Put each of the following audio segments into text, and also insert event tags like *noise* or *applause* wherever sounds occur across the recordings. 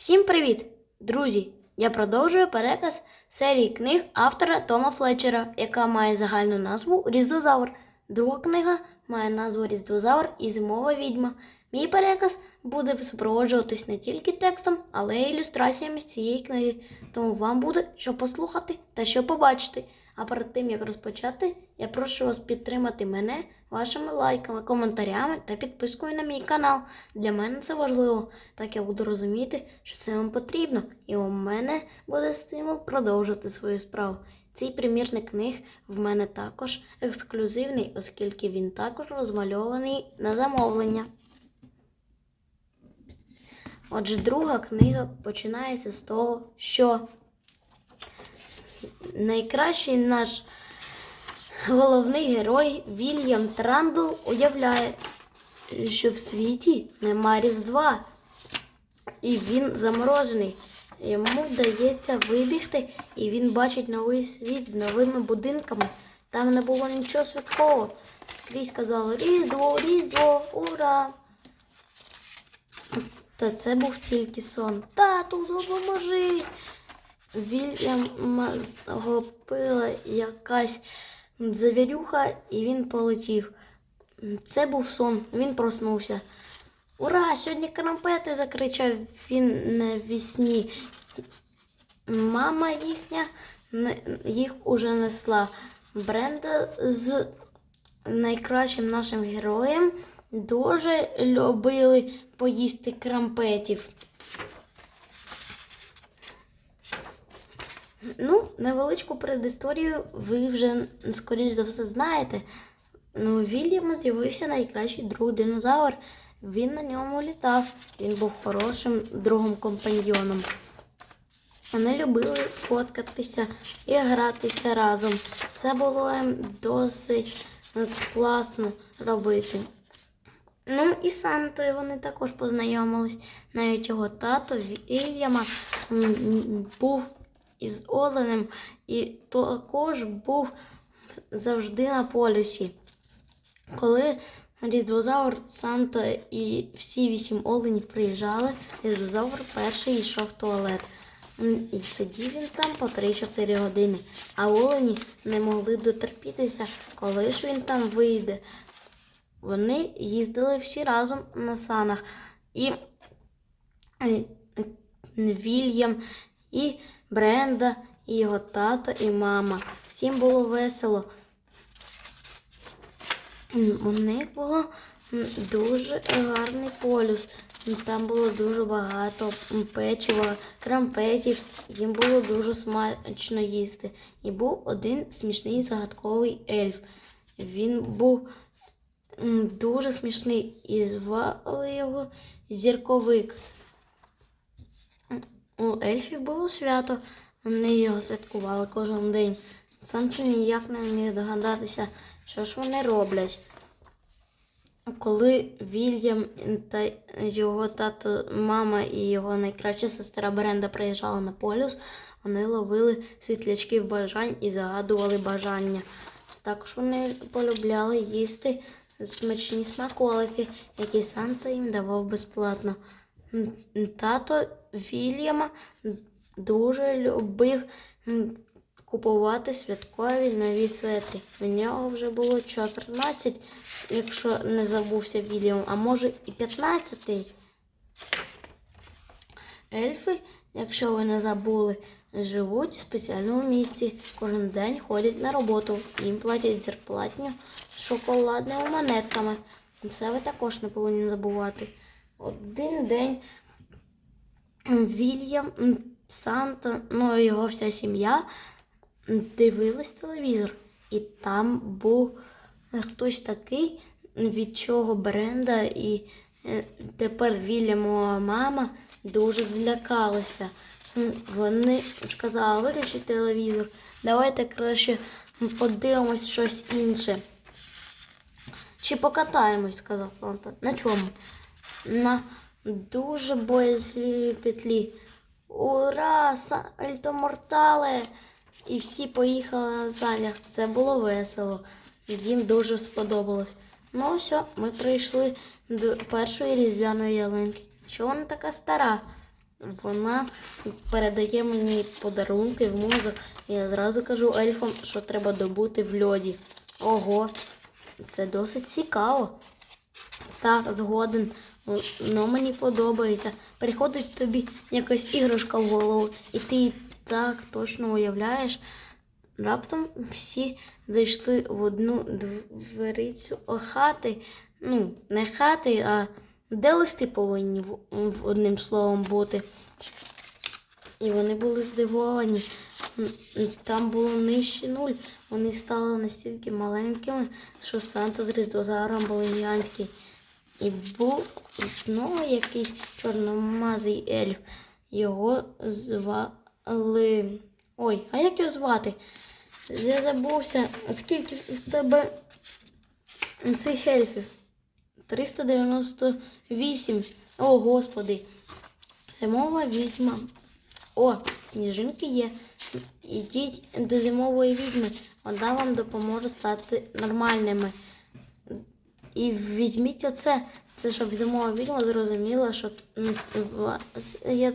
Всім привіт, друзі! Я продовжую переказ серії книг автора Тома Флетчера, яка має загальну назву Різдвозавр. Друга книга має назву Різдвозавр і Зимова відьма. Мій переказ буде супроводжуватись не тільки текстом, але й ілюстраціями з цієї книги. Тому вам буде що послухати та що побачити. А перед тим як розпочати, я прошу вас підтримати мене вашими лайками, коментарями та підпискою на мій канал. Для мене це важливо, так я буду розуміти, що це вам потрібно, і у мене буде стимул продовжити свою справу. Цей примірник книг в мене також ексклюзивний, оскільки він також розмальований на замовлення. Отже, друга книга починається з того, що найкращий наш головний герой Вільям Трандл уявляє, що в світі нема Різдва, і він заморожений. Йому вдається вибігти, і він бачить новий світ з новими будинками. Там не було нічого святкового. Скрізь казали Різдво, Різдво, ура! Та це був тільки сон. Тату, допоможи! Вільяма згопила якась завірюха, і він полетів. Це був сон, він проснувся. Ура! Сьогодні крампети! закричав він навісні. Мама їхня їх уже несла. Бренда з найкращим нашим героєм дуже любили поїсти крампетів. Ну, невеличку предісторію ви вже, скоріш за все, знаєте. Ну, у Вільяма з'явився найкращий друг динозавр. Він на ньому літав. Він був хорошим другом компаньйоном. Вони любили фоткатися і гратися разом. Це було їм досить е, класно робити. Ну і Сантою вони також познайомились. Навіть його тато Вільяма був із Оленем і також був завжди на полюсі. Коли Різдвозавр, Санта і всі вісім оленів приїжджали, Різдвозавр перший йшов в туалет. І сидів він там по 3-4 години, а олені не могли дотерпітися, коли ж він там вийде. Вони їздили всі разом на санах. І Вільям, і Бренда, і його тато, і мама. Всім було весело. У них було дуже гарний полюс. Там було дуже багато печива, крампетів. Їм було дуже смачно їсти. І був один смішний загадковий ельф. Він був дуже смішний і звали його Зірковик. У ельфів було свято, вони його святкували кожен день. Санчо ніяк не міг догадатися, що ж вони роблять. Коли Вільям та його тато, мама і його найкраща сестра Бренда приїжджали на полюс, вони ловили світлячків бажань і загадували бажання. Також вони полюбляли їсти смачні смаколики, які Санта їм давав безплатно. Тато Вільяма дуже любив купувати святкові нові светри. В нього вже було 14, якщо не забувся Вільям, а може і 15. Ельфи, якщо ви не забули, живуть в спеціальному місці. Кожен день ходять на роботу. Їм платять зарплатню з шоколадними монетками. Це ви також не повинні забувати. Один день Вільям, Санта, ну його вся сім'я дивились телевізор. І там був е, хтось такий, від чого Бренда і е, тепер Вільямова мама дуже злякалися. М, Вони сказали, виключи телевізор, давайте краще подивимось щось інше. Чи покатаємось, сказав Санта. На чому? На дуже боязливій петлі. Ура! Сальто мортале! І всі поїхали на занях. Це було весело. Їм дуже сподобалось. Ну все, ми прийшли до першої різдвяної ялинки. Що вона така стара? вона передає мені подарунки в мозок. Я зразу кажу ельфам, що треба добути в льоді. Ого, це досить цікаво. Так, згоден. Воно мені подобається. Приходить тобі якась іграшка в голову, і ти так точно уявляєш. Раптом всі зайшли в одну дверицю хати. Ну, не хати, а де листи повинні одним словом бути. І вони були здивовані. Там було нижче нуль. Вони стали настільки маленькими, що Санта з Різдвозаром були гігантські. І був знову якийсь чорномазий ельф. Його звали. Ой, а як його звати? Я забувся. Скільки в тебе цих ельфів? 398. О, господи. Зимова відьма. О, сніжинки є. Ідіть до зимової відьми. Вона вам допоможе стати нормальними. І візьміть оце. Це щоб зимова відьма зрозуміла, що я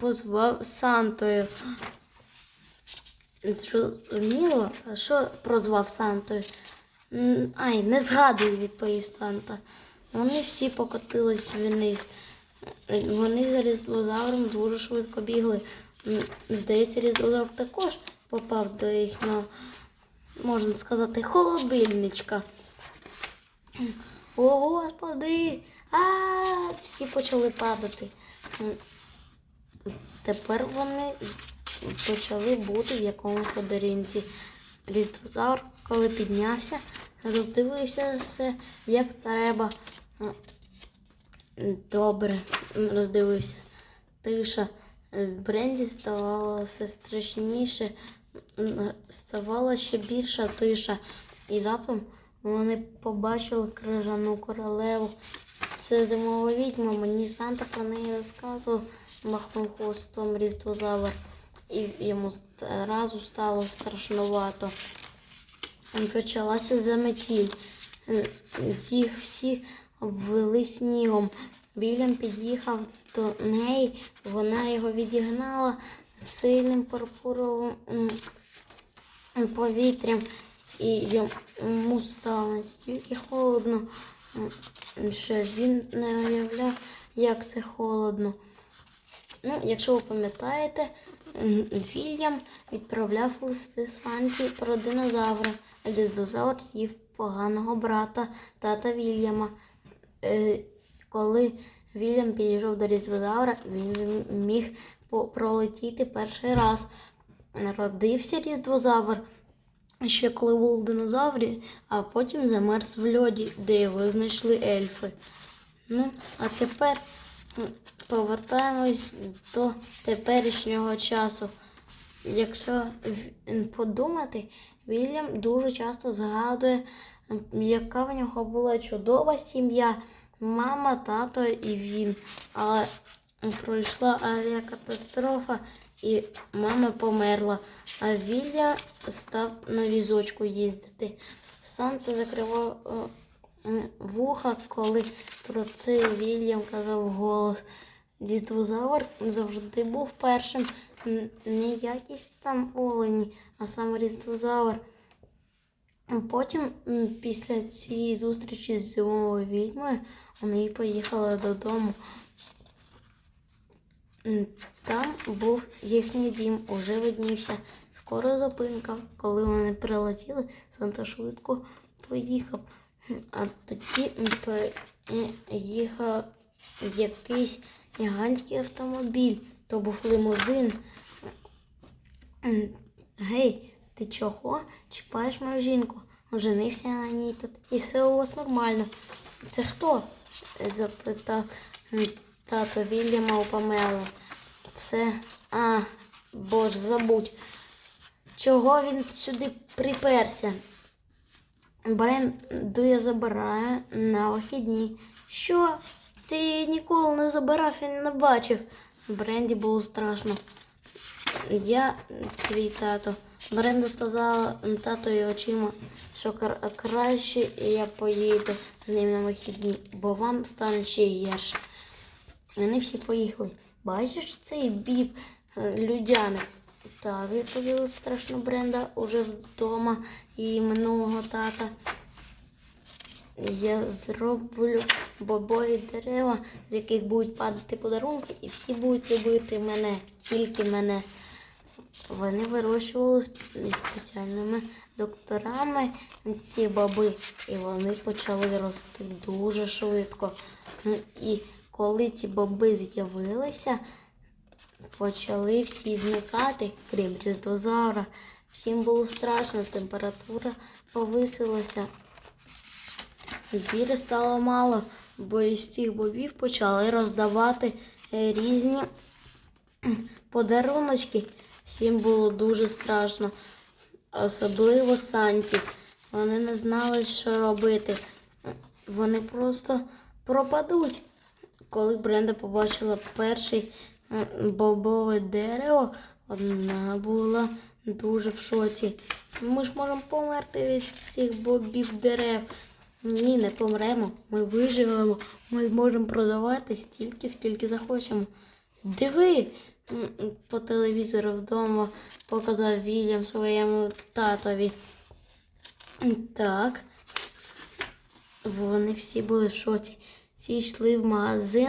позвав Сантою. Зрозуміло? А що прозвав Сантою? Ай, не згадую, відповів Санта. Вони всі покотились вниз. Вони за різдвозавром дуже швидко бігли. Здається, різдвозавр також попав до їхнього, можна сказати, холодильничка. О, господи! А, всі почали падати. Тепер вони почали бути в якомусь лабіринті. Різдвозавр, коли піднявся, роздивився все як треба. Добре, роздивився. Тиша. Е, Бренді ставало все страшніше, ставала ще більша тиша. І раптом вони побачили крижану королеву. Це зимова відьма, мені Санта про неї розказував, махнув хвостом різдвозавр. І йому одразу стало страшнувато. Почалася заметіль. Їх всі обвели снігом. Вільям під'їхав до неї, вона його відігнала сильним пурпуровим повітрям, і йому стало настільки холодно, що він не уявляв, як це холодно. Ну, якщо ви пам'ятаєте, Вільям відправляв листи Санті про динозавра. Різдозавр з'їв поганого брата, тата Вільяма. Е, коли Вільям підійшов до різдвозавра, він міг пролетіти перший раз. Народився різдвозавр ще коли був в динозаврі, а потім замерз в льоді, де його знайшли ельфи. Ну, а тепер повертаємось до теперішнього часу. Якщо подумати, Вільям дуже часто згадує, яка в нього була чудова сім'я, мама, тато і він. Але пройшла авіакатастрофа і мама померла, а Вілля став на візочку їздити. Санта закривав е, вуха, коли про це Вільям казав голос. Різдвозавр завжди був першим, не якісь там олені, а саме Різдвозавр. Потім, після цієї зустрічі з зимовою відьмою, вони поїхали додому. Там був їхній дім, уже виднівся. Скоро зупинка. Коли вони прилетіли, Санта швидко поїхав. А тоді приїхав якийсь гігантський автомобіль. То був лимузин. Гей, ти чого чіпаєш мою жінку? Женився на ній тут і все у вас нормально. Це хто? запитав тато Вільяма у Це. А, боже, забудь. Чого він сюди приперся? Бренду я забираю на вихідні. Що? Ти ніколи не забирав і не бачив. Бренді було страшно. Я твій тато. Бренда сказала татові очима, що краще я поїду з ним на вихідні, бо вам стане ще гірше. Вони всі поїхали. Бачиш цей біб е, людяник? Так, відповіла страшно Бренда уже вдома і минулого тата. Я зроблю бобові дерева, з яких будуть падати подарунки, і всі будуть любити мене, тільки мене. Вони вирощували сп- спеціальними докторами ці баби, і вони почали рости дуже швидко. І коли ці баби з'явилися, почали всі зникати, крім різдозавра. Всім було страшно, температура повисилася. Віри стало мало, бо із цих бобів почали роздавати різні *clears throat* подаруночки. Всім було дуже страшно, особливо Санті. Вони не знали, що робити. Вони просто пропадуть. Коли Бренда побачила перший м, бобове дерево, вона була дуже в шоці. Ми ж можемо померти від цих бобів дерев. Ні, не помремо. Ми виживемо. Ми можемо продавати стільки, скільки захочемо. Диви! По телевізору вдома показав Вільям своєму татові. Так. Вони всі були в шоці. Всі йшли в магазин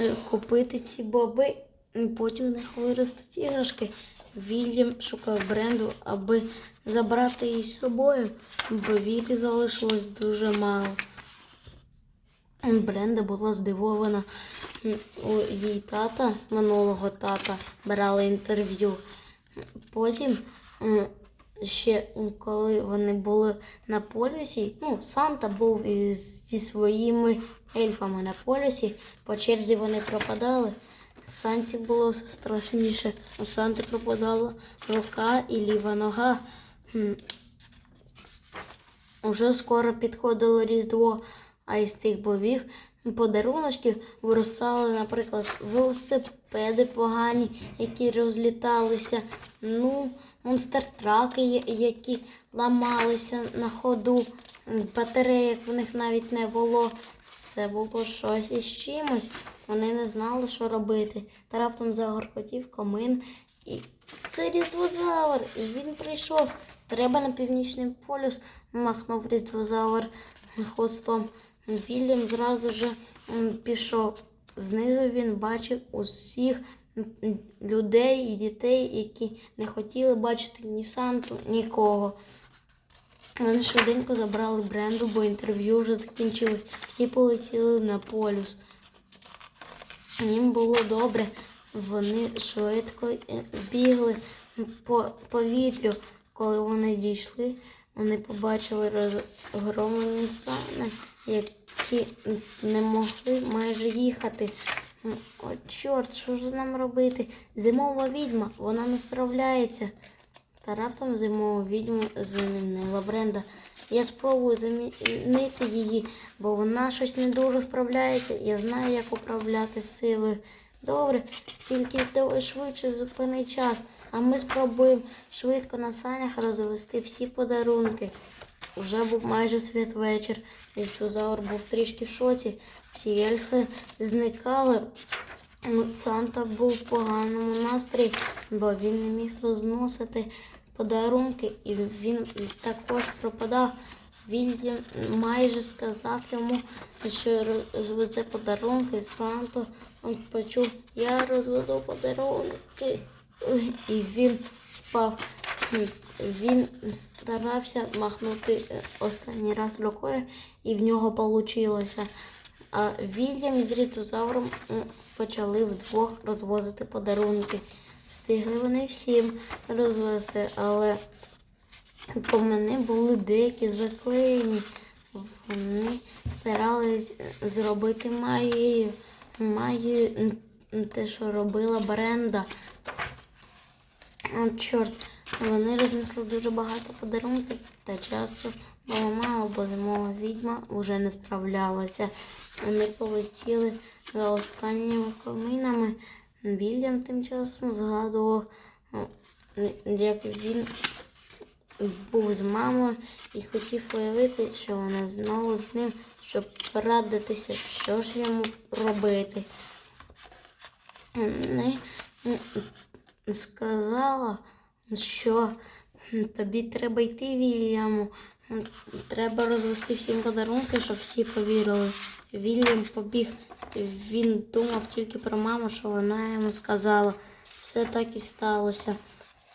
е, купити ці боби, і потім в них виростуть іграшки. Вільям шукав бренду, аби забрати її з собою, бо Віллі залишилось дуже мало. Бренда була здивована. У її тата, минулого тата, брали інтерв'ю. Потім ще коли вони були на полюсі, ну, Санта був зі своїми ельфами на полюсі, по черзі вони пропадали. Санті було страшніше. У Санти пропадала рука і ліва нога. М, Уже скоро підходило Різдво, а із тих бовів подаруночків виростали, наприклад, велосипеди погані, які розліталися, ну, монстертраки, які ламалися на ходу, батареїк в них навіть не було. Це було щось із чимось. Вони не знали, що робити. Та раптом загоркотів комин. І це різдвозавр. І Він прийшов. Треба на північний полюс, махнув різдвозавр хвостом. Вільям зразу же пішов. Знизу він бачив усіх людей і дітей, які не хотіли бачити ні Санту, нікого. Вони швиденько забрали бренду, бо інтерв'ю вже закінчилось. Всі полетіли на полюс. Їм було добре. Вони швидко е, бігли по повітрю. Коли вони дійшли, вони побачили розгромлені сани, які не могли майже їхати. О, чорт, що ж нам робити? Зимова відьма, вона не справляється. Та раптом зимову відьму замінила Бренда. Я спробую замінити її, бо вона щось не дуже справляється. Я знаю, як управляти силою. Добре, тільки швидше зупини час, а ми спробуємо швидко на санях розвести всі подарунки. Уже був майже святвечір. Різдвозавр був трішки в шоці. Всі ельфи зникали. Санта був в поганому настрої, бо він не міг розносити подарунки, і він також пропадав. Він майже сказав йому, що розвезе подарунки. Санта він почув, я розвезу подарунки. І він впав. Він старався махнути е, останній раз рукою, і в нього вийшло. А Вільям з рітозавром почали вдвох розвозити подарунки. Встигли вони всім розвести, але помини були деякі заклеєні. Вони старались зробити магією. Магією м, те, що робила Бренда. О, чорт, вони рознесли дуже багато подарунків, та часу було мало, бо зимова відьма вже не справлялася. Вони полетіли за останніми коминами. Вільям тим часом згадував, е, як він був з мамою і хотів уявити, що вона знову з ним, щоб порадитися, що ж йому робити. не сказала, що тобі треба йти, Вільяму. Треба розвести всім подарунки, щоб всі повірили. Вільям побіг. Він думав тільки про маму, що вона йому сказала. Все так і сталося.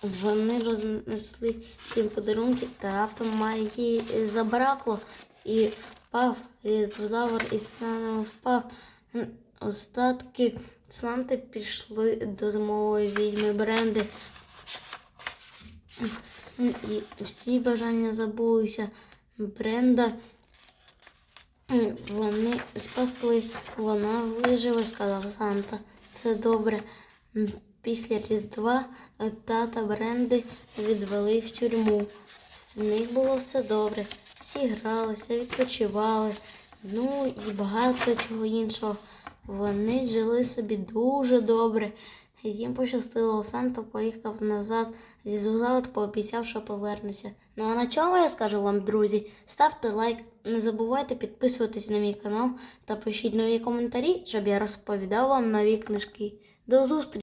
Вони рознесли всім подарунки, та раптом магії забракло і впав різдвозавр і саме впав. Остатки Санти пішли до зимової відьми Бренди. І всі бажання забулися. Бренда вони спасли. Вона виживе, сказав Санта. Це добре. Після Різдва тата Бренди відвели в тюрму. З них було все добре. Всі гралися, відпочивали, ну і багато чого іншого. Вони жили собі дуже добре. Їм пощастило, Санто поїхав назад. зі Зізузавр пообіцяв, що повернеться. Ну а на цьому я скажу вам, друзі, ставте лайк, не забувайте підписуватись на мій канал та пишіть нові коментарі, щоб я розповідав вам нові книжки. До зустрічі!